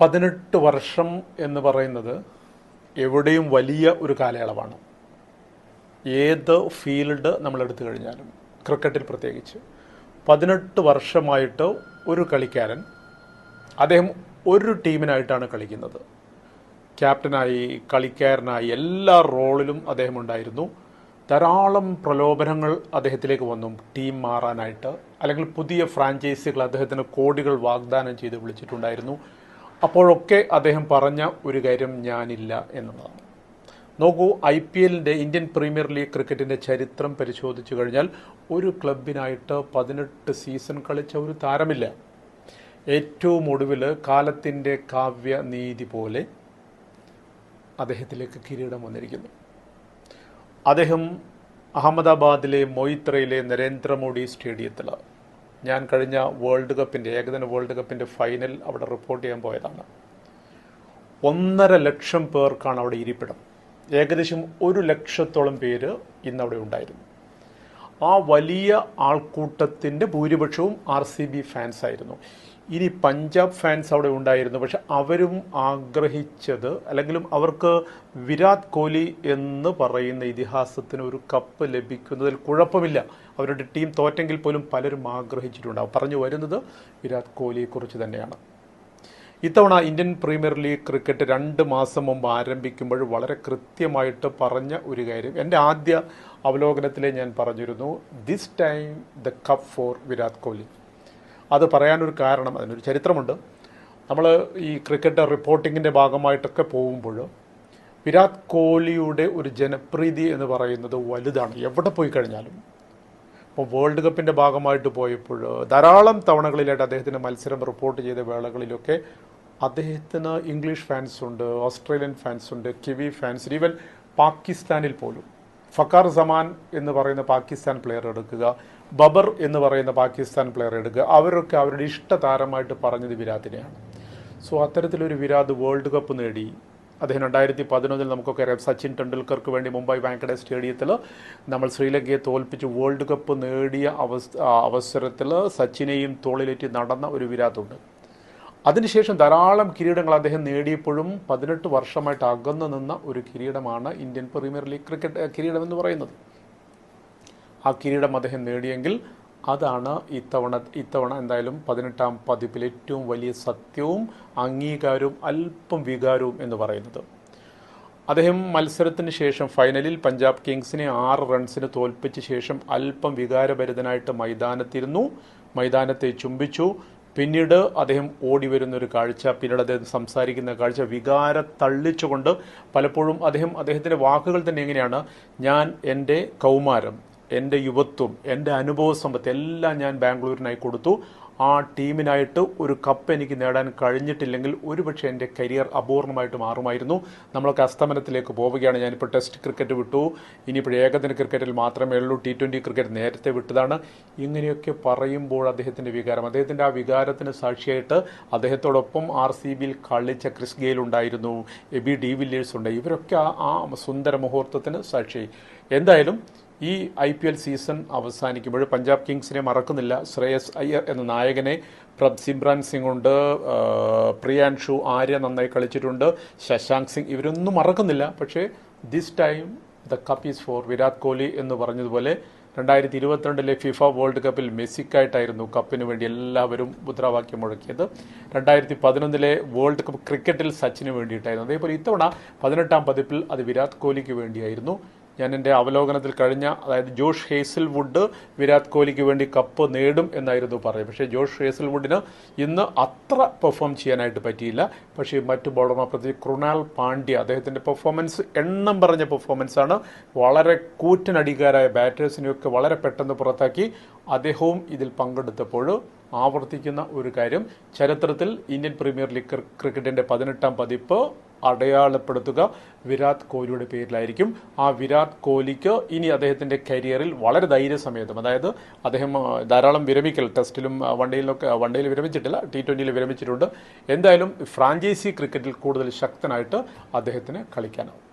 പതിനെട്ട് വർഷം എന്ന് പറയുന്നത് എവിടെയും വലിയ ഒരു കാലയളവാണ്. ഏത് ഫീൽഡ് നമ്മൾ എടുത്തു കഴിഞ്ഞാലും ക്രിക്കറ്റിൽ പ്രത്യേകിച്ച്. പതിനെട്ട് വർഷമായിട്ട് ഒരു കളിക്കാരൻ അദ്ദേഹം ഒരു ടീമിനായിട്ടാണ് കളിക്കുന്നത്. ക്യാപ്റ്റനായി കളിക്കാരനായി എല്ലാ റോളിലും അദ്ദേഹം ഉണ്ടായിരുന്നു. ധാരാളം പ്രലോഭനങ്ങൾ അദ്ദേഹത്തിലേക്ക് വന്നു. ടീം മാറാനായിട്ട് അല്ലെങ്കിൽ പുതിയ ഫ്രാഞ്ചൈസികൾ അദ്ദേഹത്തിന് കോടികൾ വാഗ്ദാനം ചെയ്ത് വിളിച്ചിട്ടുണ്ടായിരുന്നു. അപ്പോഴൊക്കെ അദ്ദേഹം പറഞ്ഞ ഒരു കാര്യം ഞാനില്ല എന്നുള്ളതാണ്. നോക്കൂ ഐ പി എല്ലിന്റെ ഇന്ത്യൻ പ്രീമിയർ ലീഗ് ക്രിക്കറ്റിന്റെ ചരിത്രം പരിശോധിച്ചു കഴിഞ്ഞാൽ ഒരു ക്ലബിനായിട്ട് പതിനെട്ട് സീസൺ കളിച്ച ഒരു താരമില്ല. ഏറ്റവും ഒടുവിൽ കാലത്തിന്റെ കാവ്യ നീതി പോലെ അദ്ദേഹത്തിലേക്ക് കിരീടം വന്നിരിക്കുന്നു. അദ്ദേഹം അഹമ്മദാബാദിലെ മൊയ്ത്രയിലെ നരേന്ദ്രമോദി സ്റ്റേഡിയത്തിൽ ഞാൻ കഴിഞ്ഞ വേൾഡ് കപ്പിന്റെ ഏകദിന വേൾഡ് കപ്പിന്റെ ഫൈനൽ അവിടെ റിപ്പോർട്ട് ചെയ്യാൻ പോയതാണ്. ഒന്നര ലക്ഷം പേർക്കാണ് അവിടെ ഇരിപ്പിടം. ഏകദേശം ഒരു ലക്ഷത്തോളം പേര് ഇന്നവിടെ ഉണ്ടായിരുന്നു. ആ വലിയ ആൾക്കൂട്ടത്തിന്റെ ഭൂരിപക്ഷവും ആർ സി ബി ഫാൻസ് ആയിരുന്നു. ഇനി പഞ്ചാബ് ഫാൻസ് അവിടെ ഉണ്ടായിരുന്നു. പക്ഷെ അവരും ആഗ്രഹിച്ചത് അല്ലെങ്കിലും അവർക്ക് വിരാട് കോഹ്ലി എന്ന് പറയുന്ന ഇതിഹാസത്തിന് ഒരു കപ്പ് ലഭിക്കുന്നതിൽ കുഴപ്പമില്ല. അവരുടെ ടീം തോറ്റെങ്കിൽ പോലും പലരും ആഗ്രഹിച്ചിട്ടുണ്ടാവും. പറഞ്ഞു വരുന്നത് വിരാട് കോഹ്ലിയെക്കുറിച്ച് തന്നെയാണ്. ഇത്തവണ ഇന്ത്യൻ പ്രീമിയർ ലീഗ് ക്രിക്കറ്റ് രണ്ട് മാസം മുമ്പ് ആരംഭിക്കുമ്പോൾ വളരെ കൃത്യമായിട്ട് പറഞ്ഞ ഒരു കാര്യം. എന്റെ ആദ്യ അവലോകനത്തിലെ ഞാൻ പറഞ്ഞിരുന്നു this time the cup for Virat Kohli. അത് പറയാനൊരു കാരണം അതിനൊരു ചരിത്രമുണ്ട്. നമ്മൾ ഈ ക്രിക്കറ്റ് റിപ്പോർട്ടിങ്ങിന്റെ ഭാഗമായിട്ടൊക്കെ പോകുമ്പോൾ വിരാട് കോഹ്ലിയുടെ ഒരു ജനപ്രീതി എന്ന് പറയുന്നത് വലുതാണ്. എവിടെ പോയി കഴിഞ്ഞാലും ഇപ്പോൾ വേൾഡ് കപ്പിന്റെ ഭാഗമായിട്ട് പോയപ്പോൾ ധാരാളം തവണകളിലായിട്ട് അദ്ദേഹത്തിന്റെ മത്സരം റിപ്പോർട്ട് ചെയ്ത വേളകളിലൊക്കെ അദ്ദേഹത്തിന് ഇംഗ്ലീഷ് ഫാൻസ് ഉണ്ട് ഓസ്ട്രേലിയൻ ഫാൻസ് ഉണ്ട് കിവി ഫാൻസ് ഈവൻ പാകിസ്ഥാനിൽ പോലും. ഫക്കാർ സമാൻ എന്ന് പറയുന്ന പാകിസ്ഥാൻ പ്ലെയർ എടുക്കുക ബബർ എന്ന് പറയുന്ന പാകിസ്ഥാൻ പ്ലെയർ എടുക്കുക അവരൊക്കെ അവരുടെ ഇഷ്ട താരമായിട്ട് പറഞ്ഞത് വിരാത്തിനെയാണ് സോ അത്തരത്തിലൊരു വിരാത് വേൾഡ് കപ്പ് നേടി അദ്ദേഹം രണ്ടായിരത്തി പതിനൊന്നിൽ നമുക്കൊക്കെ അറിയാം. സച്ചിൻ ടെണ്ടുൽക്കർക്ക് വേണ്ടി മുംബൈ വാങ്കഡെ സ്റ്റേഡിയത്തിൽ നമ്മൾ ശ്രീലങ്കയെ തോൽപ്പിച്ച് വേൾഡ് കപ്പ് നേടിയ അവസ് അവസരത്തിൽ സച്ചിനെയും തോളിലേറ്റി നടന്ന ഒരു വിരാത്തുണ്ട് അതിനുശേഷം ധാരാളം കിരീടങ്ങൾ അദ്ദേഹം നേടിയപ്പോഴും പതിനെട്ട് വർഷമായിട്ട് അകന്നു നിന്ന ഒരു കിരീടമാണ് ഇന്ത്യൻ പ്രീമിയർ ലീഗ് ക്രിക്കറ്റ് കിരീടമെന്ന് പറയുന്നത്. ആ കിരീടം അദ്ദേഹം നേടിയെങ്കിൽ അതാണ് ഇത്തവണ ഇത്തവണ എന്തായാലും പതിനെട്ടാം പതിപ്പിൽ ഏറ്റവും വലിയ സത്യവും അംഗീകാരവും അല്പം വികാരവും എന്ന് പറയുന്നത്. അദ്ദേഹം മത്സരത്തിന് ശേഷം ഫൈനലിൽ പഞ്ചാബ് കിങ്സിനെ ആറ് റൺസിന് തോൽപ്പിച്ച ശേഷം അല്പം വികാരഭരിതനായിട്ട് മൈതാനത്തിരുന്നു. മൈതാനത്തെ ചുംബിച്ചു. പിന്നീട് അദ്ദേഹം ഓടി വരുന്ന ഒരു കാഴ്ച പിന്നീട് അദ്ദേഹം സംസാരിക്കുന്ന കാഴ്ച വികാര തള്ളിച്ചുകൊണ്ട് പലപ്പോഴും അദ്ദേഹം അദ്ദേഹത്തിന്റെ വാക്കുകൾ തന്നെ എങ്ങനെയാണ്? ഞാൻ എന്റെ കൗമാരം എന്റെ യുവത്വം എന്റെ അനുഭവ സമ്പത്ത് എല്ലാം ഞാൻ ബാംഗ്ലൂരിനായി കൊടുത്തു. ആ ടീമിനായിട്ട് ഒരു കപ്പ് എനിക്ക് നേടാൻ കഴിഞ്ഞിട്ടില്ലെങ്കിൽ ഒരുപക്ഷെ എന്റെ കരിയർ അപൂർണമായിട്ട് മാറുമായിരുന്നു. നമ്മളൊക്കെ അസ്തമനത്തിലേക്ക് പോവുകയാണ്. ഞാനിപ്പോൾ ടെസ്റ്റ് ക്രിക്കറ്റ് വിട്ടു. ഇനിയിപ്പോൾ ഏകദിന ക്രിക്കറ്റിൽ മാത്രമേ ഉള്ളൂ. ടി ട്വന്റി ക്രിക്കറ്റ് നേരത്തെ വിട്ടതാണ്. ഇങ്ങനെയൊക്കെ പറയുമ്പോൾ അദ്ദേഹത്തിന്റെ വികാരം അദ്ദേഹത്തിന്റെ ആ വികാരത്തിന് സാക്ഷിയായിട്ട് അദ്ദേഹത്തോടൊപ്പം ആർ സി ബിയിൽ കളിച്ച ക്രിസ് ഗെയിൽ ഉണ്ടായിരുന്നു. എബി ഡി വില്ലേഴ്സ് ഉണ്ട്. ഇവരൊക്കെ ആ സുന്ദര മുഹൂർത്തത്തിന് സാക്ഷിയായി. എന്തായാലും ഈ ഐ പി എൽ സീസൺ അവസാനിക്കുമ്പോൾ പഞ്ചാബ് കിങ്സിനെ മറക്കുന്നില്ല. ശ്രേയസ് അയ്യർ എന്ന നായകനെ പ്രഭ് സിമ്രാൻ സിംഗ് ഉണ്ട് പ്രിയാൻഷു ആര്യ നന്നായി കളിച്ചിട്ടുണ്ട്. ശശാങ്ക് സിംഗ് ഇവരൊന്നും മറക്കുന്നില്ല. പക്ഷേ this time the cup is for Virat Kohli എന്ന് പറഞ്ഞതുപോലെ രണ്ടായിരത്തി ഇരുപത്തിരണ്ടിലെ ഫിഫ വേൾഡ് കപ്പിൽ മെസ്സിക്കായിട്ടായിരുന്നു കപ്പിന് വേണ്ടി എല്ലാവരും മുദ്രാവാക്യം മുഴക്കിയത്. രണ്ടായിരത്തി പതിനൊന്നിലെ വേൾഡ് കപ്പ് ക്രിക്കറ്റിൽ സച്ചിന് വേണ്ടിയിട്ടായിരുന്നു. അതേപോലെ ഇത്തവണ പതിനെട്ടാം പതിപ്പിൽ അത് വിരാട് കോഹ്ലിക്ക് വേണ്ടിയായിരുന്നു. ഞാൻ എന്റെ അവലോകനത്തിൽ കഴിഞ്ഞ അതായത് ജോഷ് ഹേസിൽവുഡ് വിരാട് കോഹ്ലിക്ക് വേണ്ടി കപ്പ് നേടും എന്നായിരുന്നു പറയുന്നത്. പക്ഷേ ജോഷ് ഹേസിൽവുഡിന് ഇന്ന് അത്ര പെർഫോം ചെയ്യാനായിട്ട് പറ്റിയില്ല. പക്ഷേ മറ്റു ബോളർമാർ പ്രത്യേകിച്ച് കൃണാൽ പാണ്ഡ്യ അദ്ദേഹത്തിന്റെ പെർഫോമൻസ് എണ്ണം പറഞ്ഞ പെർഫോമൻസാണ് വളരെ കൂറ്റനടികാരായ ബാറ്റേഴ്സിനെയൊക്കെ വളരെ പെട്ടെന്ന് പുറത്താക്കി അദ്ദേഹവും ഇതിൽ പങ്കെടുത്തപ്പോൾ ആവർത്തിക്കുന്ന ഒരു കാര്യം. ചരിത്രത്തിൽ ഇന്ത്യൻ പ്രീമിയർ ലീഗ് ക്രിക്കറ്റിന്റെ പതിനെട്ടാം പതിപ്പ് അടയാളപ്പെടുത്തുക. വിരാട് കോഹ്ലിയുടെ പേരിലായിരിക്കും. ആ വിരാട് കോഹ്ലിക്ക് ഇനി അദ്ദേഹത്തിന്റെ കരിയറിൽ വളരെ ധൈര്യസമേതം. അതായത് അദ്ദേഹം ധാരാളം വിരമിക്കൽ ടെസ്റ്റിലും വണ്ടിയിലൊക്കെ വൺഡേയിൽ വിരമിച്ചിട്ടില്ല ടി ട്വന്റിയിൽ വിരമിച്ചിട്ടുണ്ട്. എന്തായാലും ഫ്രാഞ്ചൈസി ക്രിക്കറ്റിൽ കൂടുതൽ ശക്തനായിട്ട് അദ്ദേഹത്തിന് കളിക്കാനാവും.